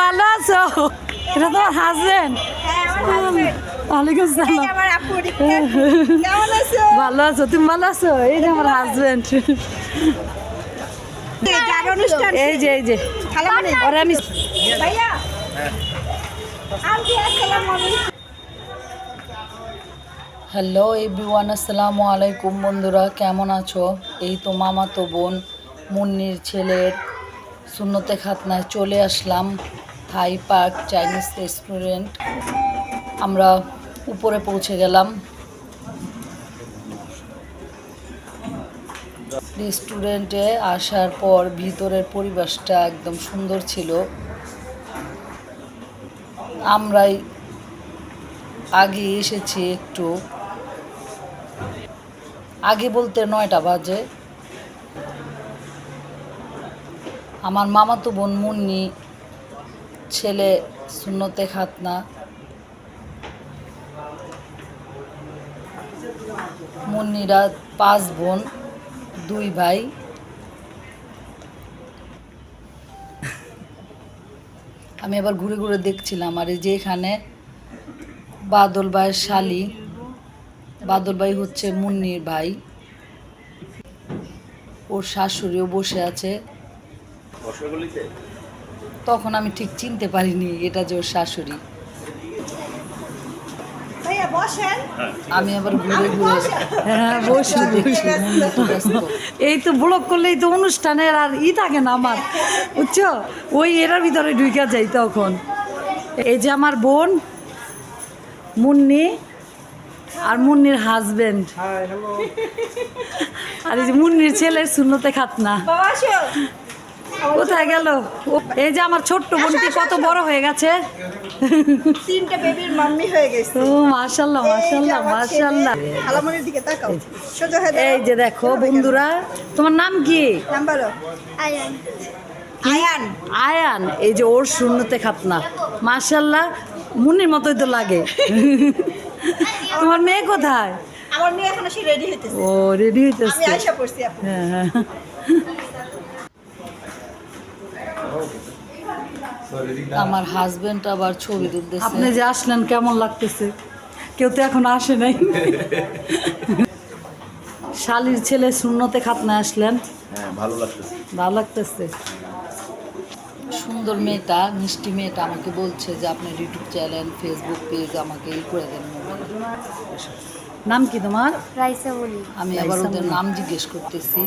ভালো আছো? এটা তোমার হাজবেন্ড ওয়ালাইকুম সালাম। আমার আপু রিক্তা। কেমন আছো? ভালো আছো তুমি ভালো আছো? এই যে আমার হাজবেন্ড এই এই যে এই যে। আমি ভাইয়া। আসসালামু আলাইকুম। হ্যালো এভরিওয়ান আসসালামু আলাইকুম বন্ধুরা কেমন আছো? এই তো মামাতো বোন মুন্নির ছেলের শূন্যতে খাতনায় চলে আসলাম। Thai park Chinese restaurant. আমরা উপরে পৌঁছে গেলাম। রেস্টুরেন্টে আসার পর ভিতরের পরিবেশটা একদম সুন্দর ছিল। আমরাই আগে এসেছি একটু। আগে বলতে নয়টা বাজে। আমার মামাতো বোন মুন্নি ছেলে শূন্যতে খাতনা মুন্নিরা পাঁচ বোন, দুই ভাই। আমি আবার ঘুরে ঘুরে দেখছিলাম, আর এই যে এখানে বাদল ভাইয়ের শালি, বাদল ভাই হচ্ছে মুন্নির ভাই। ওর শাশুড়িও বসে আছে। তখন আমি ঠিক চিনতে পারিনি এটা যে ওর শাশুড়ি। আমি আবার ঘুরে ঘুরে হ্যাঁ বসে দেখছি। এই তো ব্লক করলেই তো অনুষ্ঠানের আর ই থাকে না আমার বুঝছ? ওই এরার ভিতরে ঢুকে যাই তখন। এই যে আমার বোন মুন্নি আর মুন্নির হাজবেন্ড আর এই যে মুন্নির ছেলে শূন্যতে খাত না বাবা আসো। কোথায় গেল? ও- এই যে আমার ছোট্ট বোনটি কত বড় হয়ে গেছে। তিনটা বেবির মাম্মি হয়ে গেছে। ও মাশাল্লাহ মাশাল্লাহ মাশাল্লাহ খালামণির দিকে তাকাও। সোজা হয়ে এই যে দেখো বন্ধুরা তোমার নাম কি? আয়ান। আয়ান। আয়ান এই যে ওর শূন্যতে খাতনা। মাশাল্লাহ মুনির মতোই তো লাগে। তোমার মেয়ে কোথায়? আমার মেয়ে এখন সে রেডি হইতেছে। ও রেডি হইতেছে। আমি আয়সা পড়ছি আপু হ্যাঁ। আমার হাজবেন্ড আবার ছবি তুলতেছে। আপনি যে আসলেন কেমন লাগতেছে? কেউ তো এখন আসে নাই। শালির ছেলে শূন্যতে খাতনা আসলেন। হ্যাঁ ভালো লাগতেছে। ভালো লাগতেছে? সুন্দর মেয়েটা মিষ্টি মেয়েটা আমাকে বলছে যে আপনার ইউটিউব চ্যানেল ফেসবুক পেজ আমাকে ই করে দেন নাম কি তোমার? রাইসা বলি আমি আবার ওদের নাম জিজ্ঞেস করতেছি।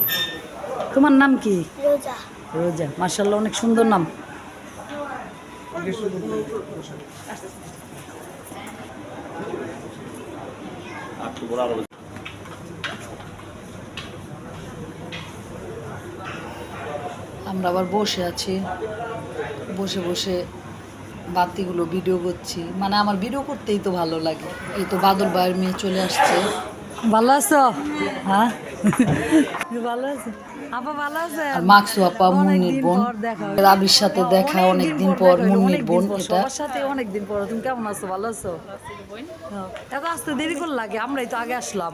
তোমার নাম কি? রোজা। রোজা। মার্শাল্লাহ অনেক সুন্দর নাম। আমরা আবার বসে আছি। বসে বসে বাতিগুলো ভিডিও করছি। মানে আমার ভিডিও করতেই তো ভালো লাগে। এই তো বাদল ভাইয়ের মেয়ে চলে আসছে। ভালো আছো? হ্যাঁ? ভালো মাকসু আপা মুন্নির বোন রাবির সাথে দেখা অনেকদিন পর মুন্নির বোন এটা সাথে অনেকদিন পর তুমি কেমন আছো ভালো আছো হ্যাঁ। এত আসতে দেরি করে লাগে আমরাই তো আগে আসলাম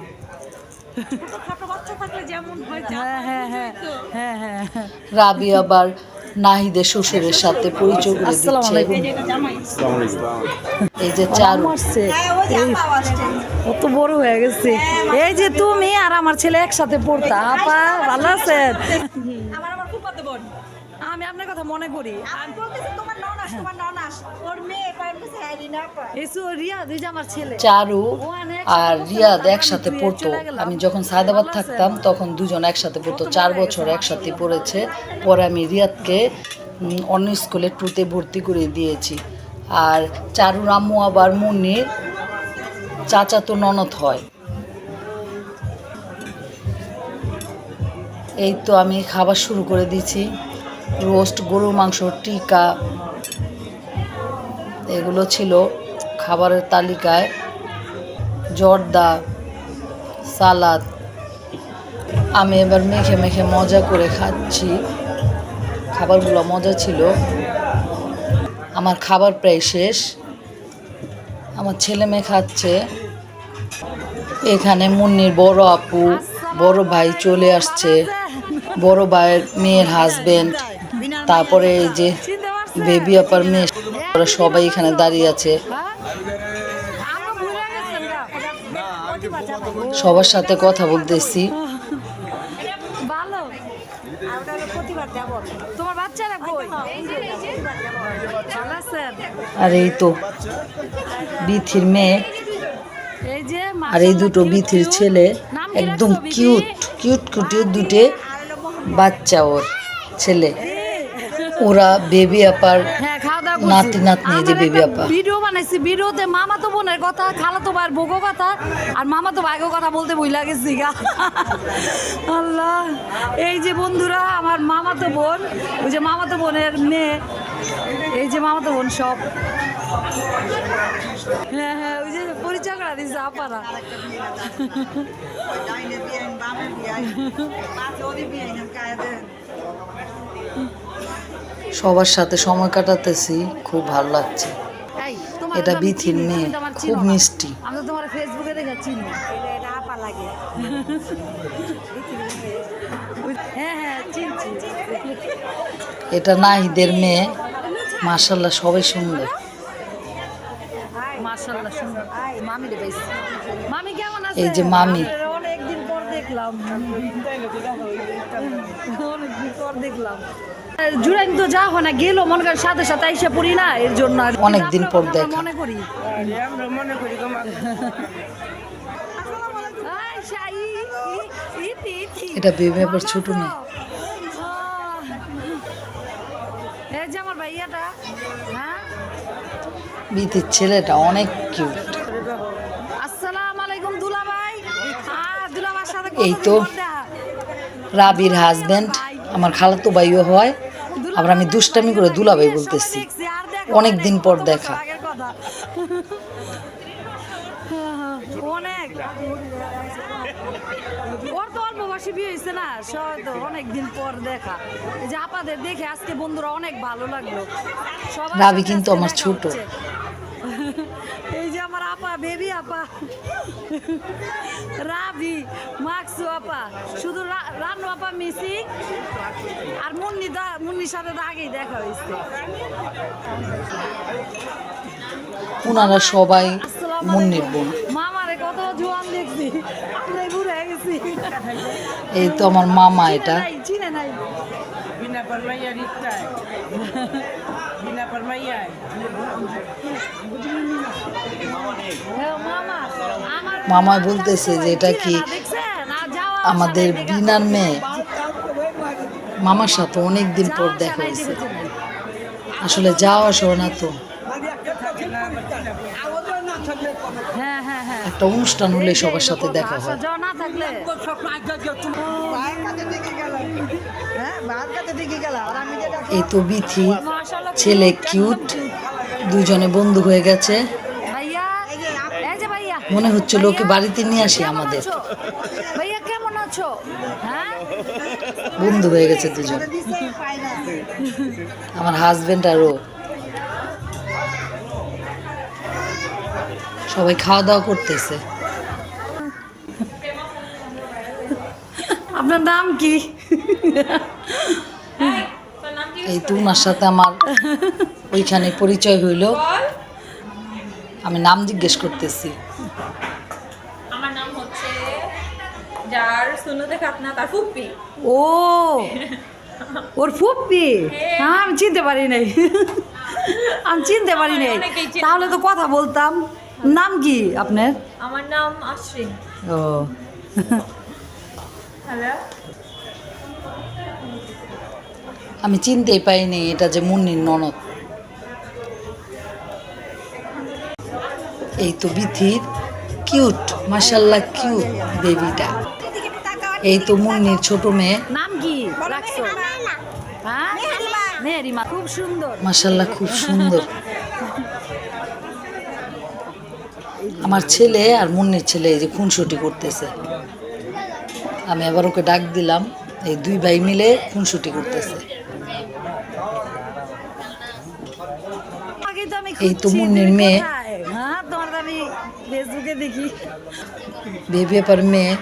হ্যাঁ হ্যাঁ হ্যাঁ হ্যাঁ হ্যাঁ হ্যাঁ রাবি আবার নাহিদের শ্বশুরের সাথে পরিচয় করে দিচ্ছে। এই যে চার হ্যাঁ কত বড় হয়ে গেছে। এই যে তুমি আর আমার ছেলে একসাথে পড়তা। আপা ভালো আছেন? আমার আমার ফুফাতো বোন। আমি আপনার কথা মনে করি। তোমার চারু আর রিয়াদ একসাথে পড়তো। আমি যখন সায়দাবাদ থাকতাম তখন দুজন একসাথে পড়তো। চার বছর একসাথে পড়েছে। পরে আমি রিয়াদকে অন্য স্কুলে টুতে ভর্তি করে দিয়েছি। আর চারু আম্মু আবার মুন্নির চাচা তো ননদ হয়। এই তো আমি খাবার শুরু করে দিয়েছি। রোস্ট গরুর মাংস টিকা এগুলো ছিল খাবারের তালিকায় জর্দা, সালাদ। আমি এবার মেখে মেখে মজা করে খাচ্ছি। খাবারগুলো মজা ছিল। আমার খাবার প্রায় শেষ। আমার ছেলে মেয়ে খাচ্ছে। এখানে মুন্নির বড় আপু, বড় ভাই চলে আসছে। বড় ভাইয়ের মেয়ের হাজবেন্ড তারপরে এই যে বেবি আপার মেয়ে ওরা সবাই এখানে দাঁড়িয়ে আছে। সবার সাথে কথা বলতেছি। আর এই তো বিথির মেয়ে। আর এই দুটো বিথির ছেলে একদম কিউট কিউট কিউট দুটে বাচ্চা ওর ছেলে। ওরা বেবি আপার নাতি নাতনি যে বেবি আপা। ভিডিও বানাইছি। ভিডিওতে মামা তো বোনের কথা খালা তো ভাইয়ের বউগো কথা আর মামা তো ভাইগো কথা বলতে বই লাগেছি গা। আল্লাহ এই যে বন্ধুরা আমার মামা তো বোন ওই যে মামা তো বোনের মেয়ে এই যে মামা তো বোন সব। হ্যাঁ হ্যাঁ ওই যে পরিচয় করা আপারা। সবার সাথে সময় কাটাতেছি খুব ভালো লাগছে। এটা বিথির মেয়ে, খুব মিষ্টি। আমি তোমার ফেসবুকে দেখে চিনি। এটা আপা লাগে হ্যাঁ হ্যাঁ এটা নাহিদের মেয়ে। মাসাল্লাহ সবাই সুন্দর। এই যে মামি। অনেকদিন পর দেখলাম। অনেকদিন পর দেখলাম। জুড়াইন তো যা হয় না গেল মনে করেন সাথে সাথে এসে পড়ি না এর জন্য। অনেকদিন পর দেখা। মনে করি ইতি, ইতি। এটা বেবি আবার ছোট ভাইয়াটা হ্যাঁ বিথির ছেলেটা অনেক কিউট এই তো। রাবির হাজবেন্ড আমার খালাতো ভাইও হয় আবার আমি দুষ্টামি করে দুলাভাই বলতেছি। অনেক দিন পর দেখা। ওর তো অল্প বয়সে বিয়ে হয়েছে না তো অনেক দিন পর দেখা। এই যে আপাদের দেখে আজকে বন্ধুরা অনেক ভালো লাগল। রাবি কিন্তু আমার ছোট। এই যে আমার আপা বেবি আপা। রাবি মাকসু আপা। শুধু রানু আপা মিসিং আর মুন্নি দা মুন্নির সাথে আগেই দেখা হয়েছে। ওনারা সবাই মুন্নির বোন। মামারে কত জোয়ান দেখছি আমরা ঘুরে গেছি। এই তো আমার মামা এটা। চিনে নাই, Parmaya Rita. Bina Parmaya. হ্যাঁ, মামা বলতেছে যে এটা কি আমাদের বিনার মেয়ে মামার সাথে অনেক দিন পর দেখা হয়েছে আসলে যাওয়া আসা না তো হ্যাঁ হ্যাঁ হ্যাঁ একটা অনুষ্ঠান হলে সবার সাথে দেখা হয়। এই তো বিথি, ছেলে কিউট, দুজনে বন্ধু হয়ে গেছে। মনে হচ্ছিল লোকে বাড়িতে নিয়ে আসি আমাদের। বন্ধু হয়ে গেছে দুজন। আমার হাজবেন্ড আর ও। সবাই খাওয়া দাওয়া করতেছে। আপনার নাম কি? এই তো ওনার সাথে আমার ওইখানে পরিচয় হইল। আমি নাম জিজ্ঞেস করতেছি। আমার নাম হচ্ছে যার সুন্নতে খাতনা তার ফুপ্পি। ও ওর ফুপ্পি? হ্যাঁ। আমি চিনতে পারি নাই। আমি চিনতে পারি নাই। তাহলে তো কথা বলতাম। নাম কি আপনার? আমার নাম আশ্রিন ও। হ্যালো আমি চিনতেই পাইনি এটা যে মুন্নির ননদ। এই তো বিথির কিউট মাসাল্লাহ কিউট বেবিটা এই তো মুন্নির ছোট মেয়ে। নাম কি? রাখছো। হ্যাঁ? মেহরিমা। খুব সুন্দর মাসাল্লাহ খুব সুন্দর। আমার ছেলে আর মুন্নির ছেলে এই যে খুনসুটি করতেছে। আমি আবার ওকে ডাক দিলাম এই দুই ভাই মিলে খুনসুটি করতেছে। এই তো মুন্নির মেয়ে। হ্যাঁ দেখি। বেবি আপার মেয়ে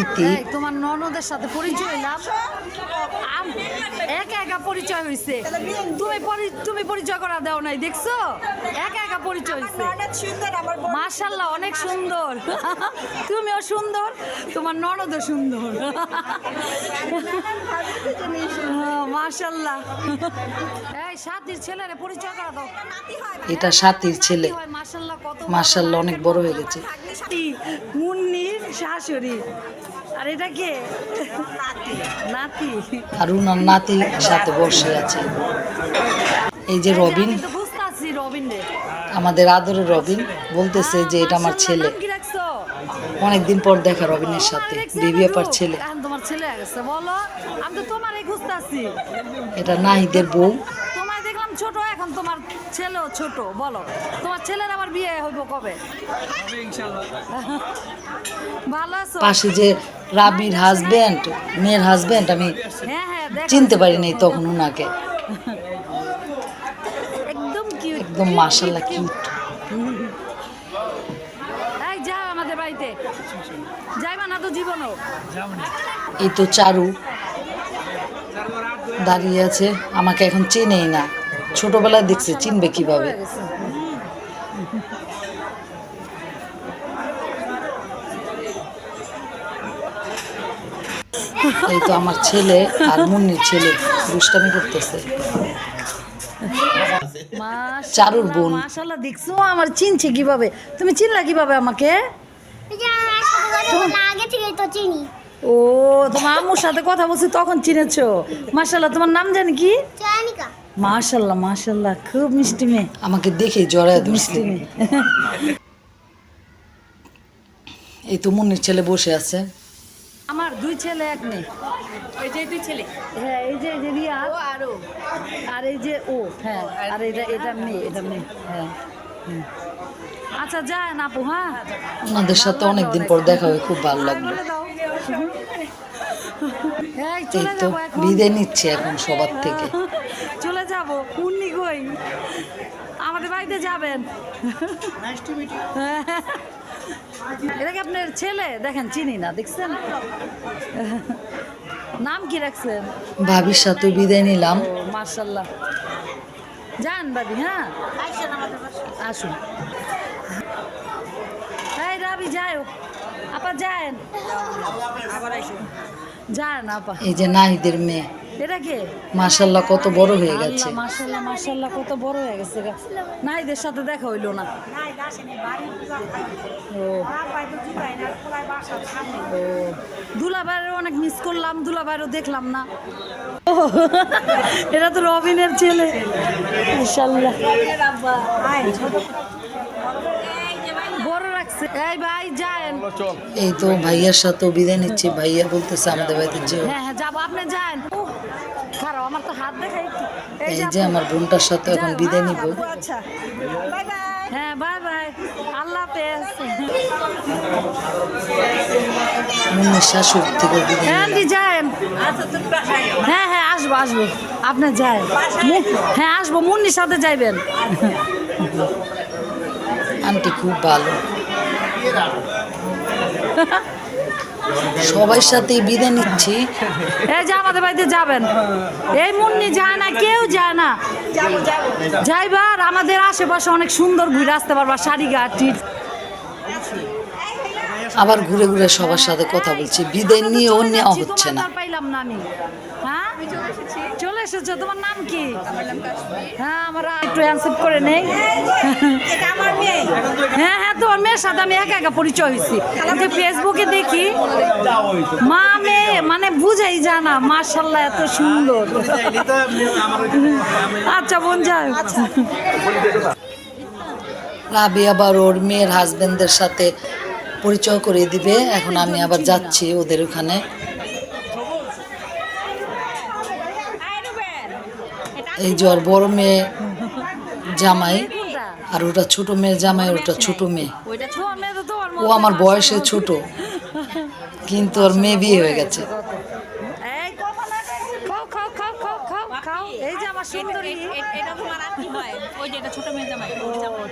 ইতি। তোমার ননদের সাথে পরিচয় একা একা পরিচয় হয়েছে তুমি তুমি পরিচয় করা দাও নাই দেখছ? একা একা পরিচয় হয়েছে মাশাল্লাহ অনেক সুন্দর। তুমিও সুন্দর তোমার ননদও সুন্দর। মাশাল্লাহ এই সাথীর ছেলেরে পরিচয় করা দাও। এটা সাথীর ছেলে। মাশাল্লাহ অনেক বড় হয়ে গেছে। নাতি, মুন্নির শাশুড়ি। আর এটা কে? নাতি। আর উনার নাতির সাথে বসে আছে। এই যে রবিন। আমাদের আদরের রবিন বলতেছে যে এটা আমার ছেলে। অনেকদিন পর দেখা রবিনের সাথে। বিবি আপার ছেলে। তোমার ছেলে বলো আমি তো তোমারই খুঁজতাছি এটা নাহিদের বউ। তোমায় দেখলাম ছোট এখন তোমার ছেলেও ছোট বলো। তোমার ছেলের আবার বিয়ে হইব কবে? ভালো আছো? পাশে যে রাবির হাজবেন্ড মেয়ের হাজবেন্ড আমি হ্যাঁ হ্যাঁ দেখো। চিনতে পারিনি তখন উনাকে। একদম কিউট একদম মার্শাল্লাহ কিউট এই যা আমাদের বাড়িতে। যাইবা না তো জীবনও? এই তো চারু। দাঁড়িয়ে আছে আমাকে এখন চেনেই না। ছোটবেলায় দেখছে চিনবে কীভাবে। এই তো আমার ছেলে আর মুন্নির ছেলে দুষ্টামি করতেছে। চারুর বোন। মাশাল্লাহ দেখছ আমার চিনছে কীভাবে। তুমি চিনলা কীভাবে আমাকে? আগে থেকেই তো চিনি। ও তোমার আম্মুর সাথে কথা বলছি তখন চিনেছো? মাশাল্লাহ তোমার নাম জানি কি? জানিকা। মাশাল্লাহ মাশাল্লাহ খুব মিষ্টি মেয়ে। আমাকে দেখে জড়ায় মিষ্টি মেয়ে। এই তো মুন্নির ছেলে বসে আছে। আমার দুই ছেলে এক মেয়ে। ওই যে দুই ছেলে। হ্যাঁ এই যে এই যে রিয়া। আরও আর এই যে ও। হ্যাঁ আর এটা এটা মেয়ে এটা মেয়ে। হ্যাঁ আচ্ছা যায় না আপু হ্যাঁ। ওনাদের সাথে অনেকদিন পর দেখা হয়ে খুব ভালো লাগল। এই তো এখন। নিচ্ছে এখন সবার থেকে। চলে যাব উন্নি কই আমাদের বাড়িতে যাবেন? এটা কি আপনার ছেলে? দেখেন চিনি না দেখছেন? নাম কি রাখছেন? ভাবির সাথে বিদায় নিলাম। মার্শাল্লাহ যান বাদি হ্যাঁ? আসুন। এই রাবি যাও আপা যান। যান আপা। এই যে নাহিদের মেয়ে। এটা কে? মাশাল্লাহ কত বড় হয়ে গেছে। মাশাল্লাহ মাশাল্লাহ কত বড় হয়ে গেছে গা। নাইদের সাথে দেখা হইল না। ও। দুলাভাইয়ের অনেক মিস করলাম দুলাভাইয়েরও দেখলাম না। এটা তো রবিনের ছেলে। ইনশাল্লাহ এই ভাই যায়েন এই তো ভাইয়ার সাথেও বিদায় নিচ্ছি। ভাইয়া বলতেছে আমাদের বাড়িতে যেও। হ্যাঁ হ্যাঁ যাব। আপনি যান। আমার তো হাত দেখাই একটু। এই যে আমার বোনটার সাথে এখন বিদায় হ্যাঁ, নিব। আচ্ছা। Bye bye. হ্যাঁ বাই বাই। আল্লাহ হাফেজ। মুন্নির শাশুড়ি থেকে বিদায় হ্যাঁ হ্যাঁ হ্যাঁ আসব আসব। আপনি যান। হ্যাঁ আসব। মুন্নির সাথে যাইবেন। আন্টি খুব ভালো। সবার সাথে বিদায় নিচ্ছি। এই যে আমাদের বাড়িতে যাবেন। এই মুন্নি যায় না কেউ যায় না। যাইবার আমাদের আশেপাশে অনেক সুন্দর ঘুরে আসতে পারবা শাড়ি টি- আবার ঘুরে ঘুরে সবার সাথে কথা বলছি। বিদায় নিয়েও নেওয়া হচ্ছে না। পাইলাম না আমি হ্যাঁ চলে এসেছ তোমার নাম কি? হ্যাঁ আমরা একটু অ্যানসেপ্ট করে নেই। হ্যাঁ হ্যাঁ তোমার মেয়ের সাথে আমি একা একা পরিচয় হয়েছি। যে ফেসবুকে দেখি মা মেয়ে মানে বুঝাই জানা মার্শাল্লাহ এত সুন্দর। আচ্ছা বোন যাও রাবি আবার ওর মেয়ের হাজবেন্ডের সাথে পরিচয় করে দিবে। এখন আমি আবার যাচ্ছি ওদের ওখানে। এই যে আর বড় মেয়ে জামাই আর ওটা ছোট মেয়ে জামাই ওটা ছোট মেয়ে। ও আমার বয়সে ছোট, কিন্তু ওর মেয়ে বিয়ে হয়ে গেছে এই খাও খাও খাও খাও খাও খাও এই যে আমার সুন্দরী এটা তোমার আর কি হয়। ওই যে ছোট মেয়ে জামাই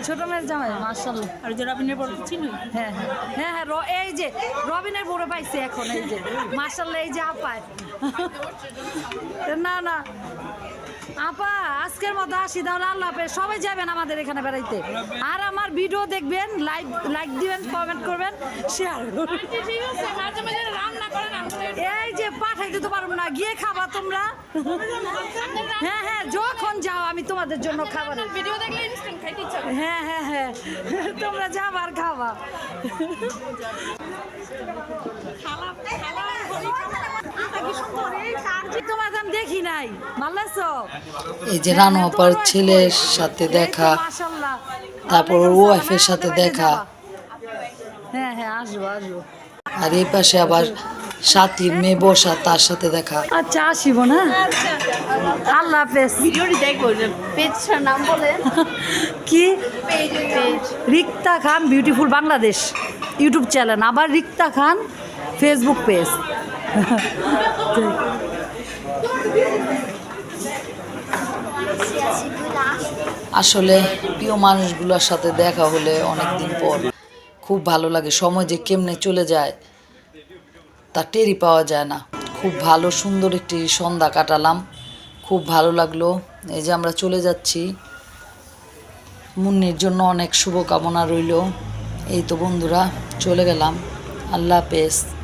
ছোট মেয়ের জামাই মার্শাল্লাহ আর যে রবিনের পর চিনি? হ্যাঁ হ্যাঁ। হ্যাঁ হ্যাঁ এই যে রবিনের বড় পাইছে এখন এই যে। মার্শাল্লাহ এই যে আপায় না না। আপা আজকের মতো আসি তাহলে আল্লাহ হাফেজ। সবাই যাবেন আমাদের এখানে বেড়াইতে। আর আমার ভিডিও দেখবেন লাইক লাইক দিবেন কমেন্ট করবেন শেয়ার এই যে পাঠাইতে তো পারব না গিয়ে খাবা তোমরা। হ্যাঁ হ্যাঁ যখন যাও আমি তোমাদের জন্য খাবার ভিডিও দেখলে। হ্যাঁ হ্যাঁ হ্যাঁ তোমরা যাবা আর খাবা খালা খালা তোমার আমি দেখি নাই। এই যে রানু আপার ছেলের সাথে দেখা তারপর ওর ওয়াইফের সাথে দেখা হ্যাঁ হ্যাঁ আসব আসব। আর এই পাশে আবার সাথীর মেয়ে বসা তার সাথে দেখা। আচ্ছা আসিব না? আল্লাহ হাফেজ। ভিডিওটি দেখব পেজটার নাম বলে। কি? Rikta Khan beautiful Bangladesh YouTube channel আবার রিক্তা খান ফেসবুক পেজ আসলে প্রিয় মানুষগুলোর সাথে দেখা হলে অনেক দিন পর খুব ভালো লাগে। সময় যে কেমনে চলে যায়, তা টেরি পাওয়া যায় না। খুব ভালো, সুন্দর একটি সন্ধ্যা কাটালাম। খুব ভালো লাগল। এই যে আমরা চলে যাচ্ছি। মুন্নির জন্য অনেক শুভকামনা রইল। এই তো বন্ধুরা, চলে গেলাম। আল্লাহ হাফেজ।